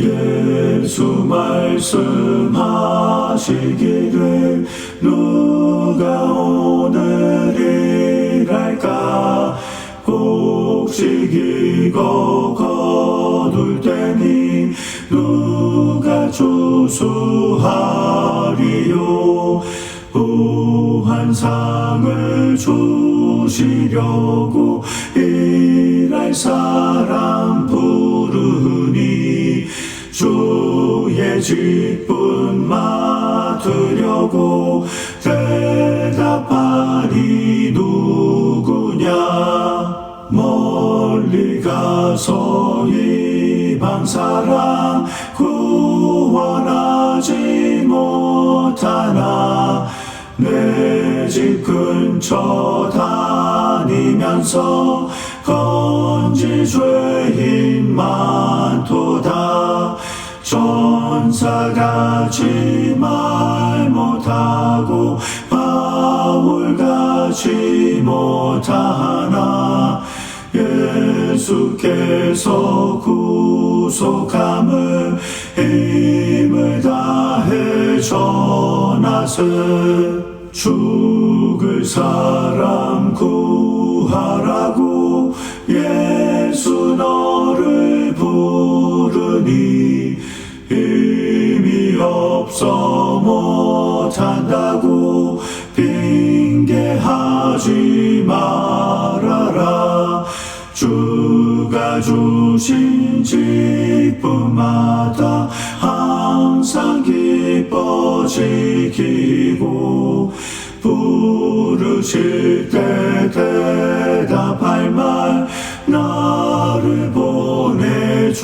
예수 말씀하시기를 누가 오늘 일할까? 곡식이고 거둘 때니 누가 주수하리요? 우한상을 주시려고 일할 사 주의 직분 맡으려고 대답하니 누구냐? 멀리 가서 이방 사람 구원하지 못하나? 내 집 근처 다니면서 건지 죄인 많 전사같이 말 못하고 바울같이 못하나 예수께서 구속함을 힘을 다해 전하세. 죽을 사람 구하라고 예수 너를 부르니 없어 못한다고 핑계하지 말아라. 주가 주신 직분마다 항상 기뻐 지키고 부르실 때 대답할 말 나를 보내주소서